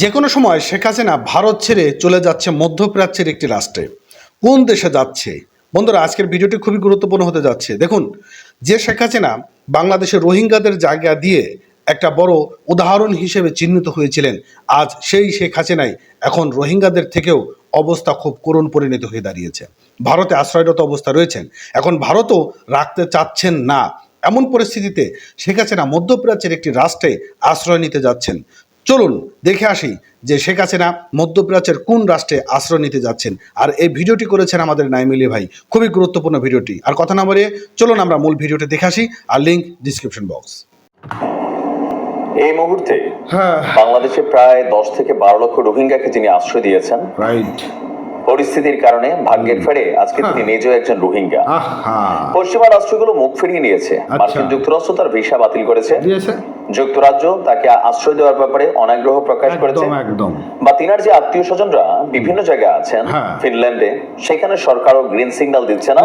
যে কোনো সময় শেখ হাসিনা ভারত ছেড়ে চলে যাচ্ছে মধ্যপ্রাচ্যের একটি রাষ্ট্রে। কোন দেশে যাচ্ছে? বন্ধুরা, আজকের ভিডিওটি খুবই গুরুত্বপূর্ণ হতে যাচ্ছে। দেখুন, যে শেখ হাসিনা বাংলাদেশের রোহিঙ্গাদের জায়গা দিয়ে একটা বড় উদাহরণ হিসেবে চিহ্নিত হয়েছিলেন, আজ সেই শেখ হাসিনাই এখন রোহিঙ্গাদের থেকেও অবস্থা খুব করুণ পরিণত হয়ে দাঁড়িয়েছে। ভারতে আশ্রয়রত অবস্থা রয়েছেন। এখন ভারতও রাখতে চাচ্ছেন না। এমন পরিস্থিতিতে শেখ হাসিনা মধ্যপ্রাচ্যের একটি রাষ্ট্রে আশ্রয় নিতে যাচ্ছেন। চলুন দেখে আসি যে শেখ হাসিনা মধ্যপ্রাচ্যের কোন রাষ্ট্রে আশ্রয় নিতে যাচ্ছেন। আর এই ভিডিওটি করেছেন আমাদের নাইমিলি ভাই। খুবই গুরুত্বপূর্ণ ভিডিওটি। আর কথা না বলে চলুন আমরা মূল ভিডিওটি দেখে আসি। আর লিঙ্ক ডিসক্রিপশন বক্স এই মুহূর্তে হ্যাঁ। বাংলাদেশে প্রায় দশ থেকে বারো লক্ষ রোহিঙ্গাকে তিনি আশ্রয় দিয়েছেন। রাইট পরিস্থিতির কারণে ভাগ্যের ফেরে আজকে হ্যাঁ। তিনি নিজেও একজন রোহিঙ্গা। পশ্চিমা রাষ্ট্রগুলো মুখ ফিরিয়ে নিয়েছে। আচ্ছা। মার্কিন যুক্তরাষ্ট্র তার ভিসা বাতিল করেছে। যুক্তরাজ্য তাকে আশ্রয় দেওয়ার ব্যাপারে অনাগ্রহ প্রকাশ করেছে। বা তিনার যে আত্মীয় স্বজনরা বিভিন্ন জায়গায় আছেন হ্যাঁ। ফিনল্যান্ডে সেখানে সরকারও গ্রিন সিগন্যাল দিচ্ছে না।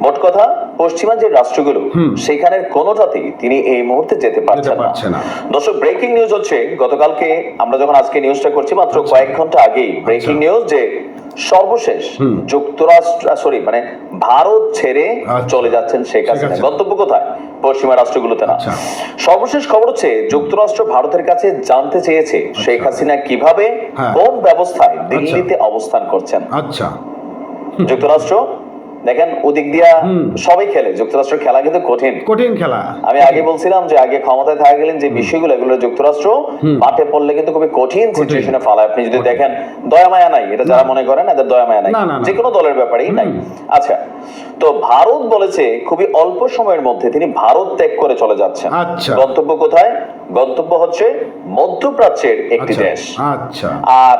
মোট কথা পশ্চিমা যে রাষ্ট্রগুলো সেখানের কোনোটাতেই তিনি এই মুহূর্তে যেতে পারছেন না। দর্শক ব্রেকিং নিউজ হচ্ছে গতকালকে আমরা যখন আজকে নিউজটা করছি মাত্র আচ্ছা। কয়েক ঘণ্টা আগেই ব্রেকিং নিউজ যে সর্বশেষ যুক্তরাষ্ট্র সরি মানে ভারত ছেড়ে আচ্ছা। চলে যাচ্ছেন শেখ হাসিনা। গন্তব্য কোথায় পশ্চিমা রাষ্ট্রগুলোতে না আচ্ছা। সর্বশেষ খবর হচ্ছে যুক্তরাষ্ট্র ভারতের কাছে জানতে চেয়েছে শেখ হাসিনা কীভাবে হ্যাঁ। কোন ব্যবস্থায় দিল্লিতে অবস্থান করছেন আচ্ছা যুক্তরাষ্ট্র দেখেন ওদিক দিয়া সবাই খেলে যুক্তরাষ্ট্র খেলা কিন্তু কঠিন। কঠিন খেলা। আমি আগে বলছিলাম যে আগে ক্ষমতায় থাকা গেলেন যে বিষয়গুলো এগুলো যুক্তরাষ্ট্র মাঠে পড়লে কিন্তু খুবই কঠিন সিচুয়েশনে ফালায় আপনি যদি দেখেন দয়া মায়া নাই। এটা যারা মনে করেন এদের দয়া মায়া নাই। যে কোনো দলের ব্যাপারেই নাই। আচ্ছা তো ভারত বলেছে খুবই অল্প সময়ের মধ্যে তিনি ভারত ত্যাগ করে চলে যাচ্ছেন। আচ্ছা। গন্তব্য কোথায়? গন্তব্য হচ্ছে মধ্যপ্রাচ্যের একটি আচ্ছা। দেশ। আচ্ছা। আর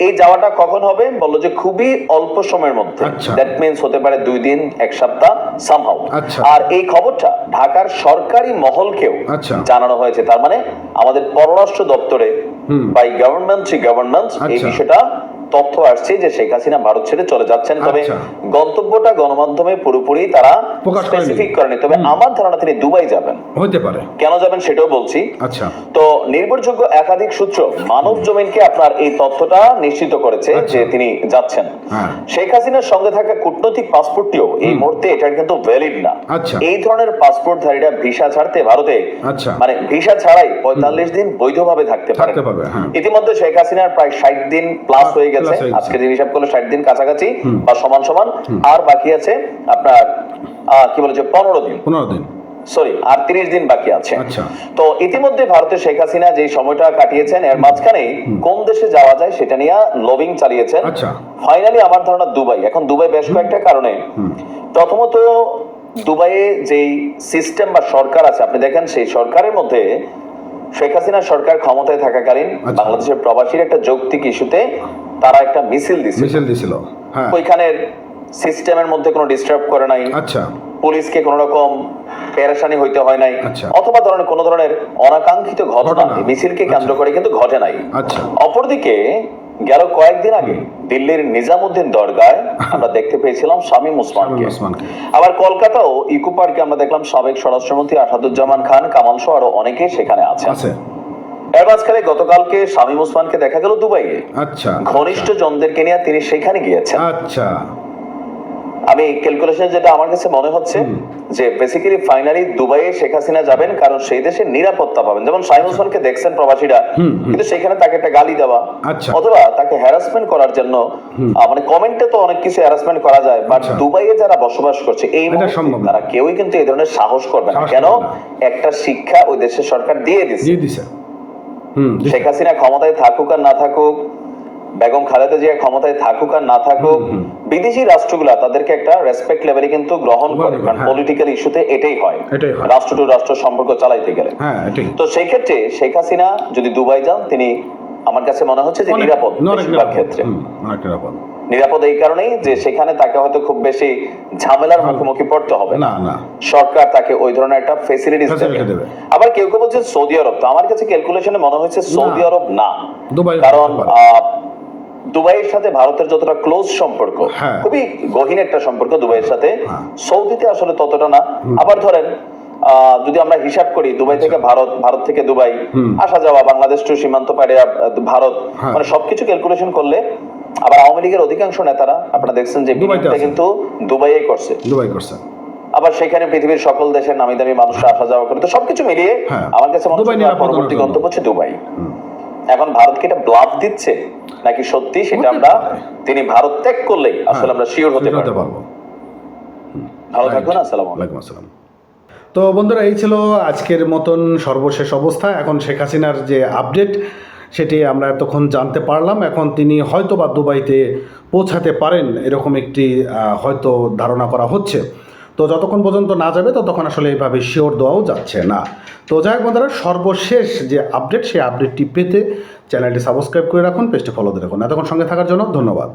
এই যাওয়াটা কখন হবে বলল যে খুবই অল্প সময়ের মধ্যে আচ্ছা। দ্যাট মিন্স হতে পারে দুই দিন এক সপ্তাহ সামহাউ আচ্ছা। আর এই খবরটা ঢাকার সরকারি মহলকেও আচ্ছা। জানানো হয়েছে তার মানে আমাদের পররাষ্ট্র দপ্তরে বাই গভর্নমেন্ট গভর্নমেন্ট এই আচ্ছা। বিষয়টা তথ্য আসছে যে শেখ হাসিনা ভারত ছেড়ে চলে যাচ্ছেন। তবে আচ্ছা। গন্তব্যটা গণমাধ্যমে পুরোপুরি তারা স্পেসিফিক করেনি। তবে আমার ধারণা তিনি দুবাই যাবেন। হতে পারে। কেন যাবেন সেটাও বলছি। আচ্ছা। তো নির্ভরযোগ্য একাধিক সূত্র মানব জমিনকে আপনার এই তথ্যটা নিশ্চিত করেছে আচ্ছা। যে তিনি যাচ্ছেন। হ্যাঁ। শেখ হাসিনার সঙ্গে থাকা কূটনৈতিক পাসপোর্টটিও এই মুহূর্তে এটা কিন্তু ভ্যালিড না। আচ্ছা। এই ধরনের পাসপোর্টধারীরা ভিসা ছাড়তে ভারতে আচ্ছা। মানে ভিসা ছাড়াই পঁয়তাল্লিশ দিন বৈধভাবে থাকতে পারে। হ্যাঁ। ইতিমধ্যে শেখ হাসিনার প্রায় ষাট দিন প্লাস হয়ে গেছে। আজকে দিন হিসাব করলে ষাট দিন কাছাকাছি বা সমান সমান। আর বাকি আছে আপনার কি বলে যে পনেরো দিন। পনেরো দিন। সরি আর তিরিশ দিন বাকি আছে। আচ্ছা। তো ইতিমধ্যে ভারতের শেখ হাসিনা যে সময়টা কাটিয়েছেন এর মাঝখানে কোন দেশে যাওয়া যায় সেটা নিয়ে লবিং চালিয়েছেন। আচ্ছা। ফাইনালি আমার ধারণা দুবাই। এখন দুবাই বেশ কয়েকটা কারণে। প্রথমত দুবাইয়ে যেই সিস্টেম বা সরকার আছে আপনি দেখেন সেই সরকারের মধ্যে শেখ হাসিনা সরকার ক্ষমতায় থাকাকালীন আচ্ছা। বাংলাদেশের প্রবাসীর একটা যৌক্তিক ইস্যুতে তারা একটা মিছিল দিছে মিছিল দিছিল হ্যাঁ। ওইখানের সিস্টেমের মধ্যে কোনো ডিস্টার্ব করে নাই। আচ্ছা। পুলিশকে কোন রকম পেরেশানি হইতে হয় নাই। আচ্ছা। অথবা ধরনের কোন ধরনের অনাকাঙ্ক্ষিত ঘটনা। মিছিলকে কেন্দ্র করে কিন্তু ঘটে নাই। আচ্ছা। অপরদিকে গেল কয়েকদিন আগে দিল্লির নিজামুদ্দিন দরগায় আমরা দেখতে পেয়েছিলাম শামীম ওসমানকে। আবার কলকাতাও ইকো পার্কে আমরা দেখলাম সাবেক স্বরাষ্ট্রমন্ত্রী আসাদুজ্জামান খান কামাল সহ আরও অনেকেই সেখানে আছেন। গতকালকে শামীম ওসমানকে দেখা গেল দুবাইয়ে। আচ্ছা ঘনিষ্ঠ জনদেরকে নিয়ে তিনি সেখানে গিয়েছেন। আচ্ছা। আমি ক্যালকুলেশন যেটা আমার কাছে মনে হচ্ছে যে বেসিক্যালি ফাইনালি দুবাইয়ে শেখ হাসিনা যাবেন কারণ সেই দেশে নিরাপত্তা পাবেন। যেমন শাহিন হোসেনকে দেখছেন প্রবাসীরা কিন্তু সেখানে তাকে একটা গালি দেওয়া আচ্ছা। অথবা তাকে হ্যারাসমেন্ট করার জন্য মানে কমেন্টে তো অনেক কিছু হ্যারাসমেন্ট করা যায় বাট আচ্ছা। দুবাইয়ে যারা বসবাস করছে এই। তারা কেউই কিন্তু এই ধরনের সাহস করবে না। কেন? একটা শিক্ষা ওই দেশের সরকার দিয়ে দিচ্ছে। শেখ হাসিনা ক্ষমতায় থাকুক আর না থাকুক বেগম খালেদা জিয়া ক্ষমতায় থাকুক আর না থাকুক বিদেশি রাষ্ট্রগুলা তাদেরকে একটা রেসপেক্ট লেভেলে কিন্তু গ্রহণ করে। কারণ। পলিটিক্যাল ইস্যুতে এটাই হয়। রাষ্ট্র টু রাষ্ট্র সম্পর্ক চালাইতে গেলে। হ্যাঁ তো সেই ক্ষেত্রে শেখ হাসিনা যদি দুবাই যান তিনি আমার কাছে মনে হচ্ছে যে নিরাপদ ক্ষেত্রে। নিরাপদ। নিরাপদ এই কারণেই যে সেখানে তাকে হয়তো খুব বেশি ঝামেলার মুখোমুখি পড়তে হবে। না না। সরকার তাকে ওই ধরনের একটা ফেসিলিটিস দেবে। আবার কেউ কেউ বলছে সৌদি আরব। তো আমার কাছে ক্যালকুলেশনে মনে হয়েছে সৌদি আরব না। কারণ দুবাইয়ের সাথে ভারতের যতটা ক্লোজ সম্পর্ক হ্যাঁ। খুবই গহীন একটা সম্পর্ক দুবাইয়ের সাথে। হ্যাঁ। সৌদিতে আসলে ততটা না। আবার ধরেন যদি আমরা হিসাব করি দুবাই থেকে ভারত ভারত থেকে দুবাই আসা যাওয়া বাংলাদেশ টু সীমান্ত পাড়ে ভারত হ্যাঁ। মানে সবকিছু ক্যালকুলেশন করলে আবার আওয়ামী লীগের অধিকাংশ নেতারা আপনারা দেখছেন যে বিনিয়োগটা কিন্তু দুবাইয়ে করছে। দুবাই করছে। আবার সেখানে পৃথিবীর সকল দেশের নামি দামি মানুষরা আসা যাওয়া করে তো সবকিছু মিলিয়ে হ্যাঁ। আমার কাছে মনে নিরাপদ পরবর্তী গন্তব্য হচ্ছে দুবাই। এখন ভারতকে এটা ব্লাফ দিচ্ছে? নাকি সত্যি সেটা আমরা তিনি ভারত ত্যাগ করলেই আসলে আমরা শিওর হতে পারব। ভালো থাকবেন আসসালাম ওয়ালাইকুম আসসালাম। তো বন্ধুরা এই ছিল আজকের মতন সর্বশেষ অবস্থা। এখন শেখ হাসিনার যে আপডেট সেটি আমরা এতক্ষণ জানতে পারলাম। এখন তিনি হয়তো বা দুবাইতে পৌঁছাতে পারেন, এরকম একটি হয়তো ধারণা করা হচ্ছে। তো যতক্ষণ পর্যন্ত না যাবে, ততক্ষণ আসলে এইভাবে শিওর দেওয়াও যাচ্ছে না। তো যাই হোক বন্ধুরা, সর্বশেষ যে আপডেট, সেই আপডেটটি পেতে চ্যানেলটি সাবস্ক্রাইব করে রাখুন, পেজটি ফলো দিয়ে রাখুন। এতক্ষণ সঙ্গে থাকার জন্য ধন্যবাদ।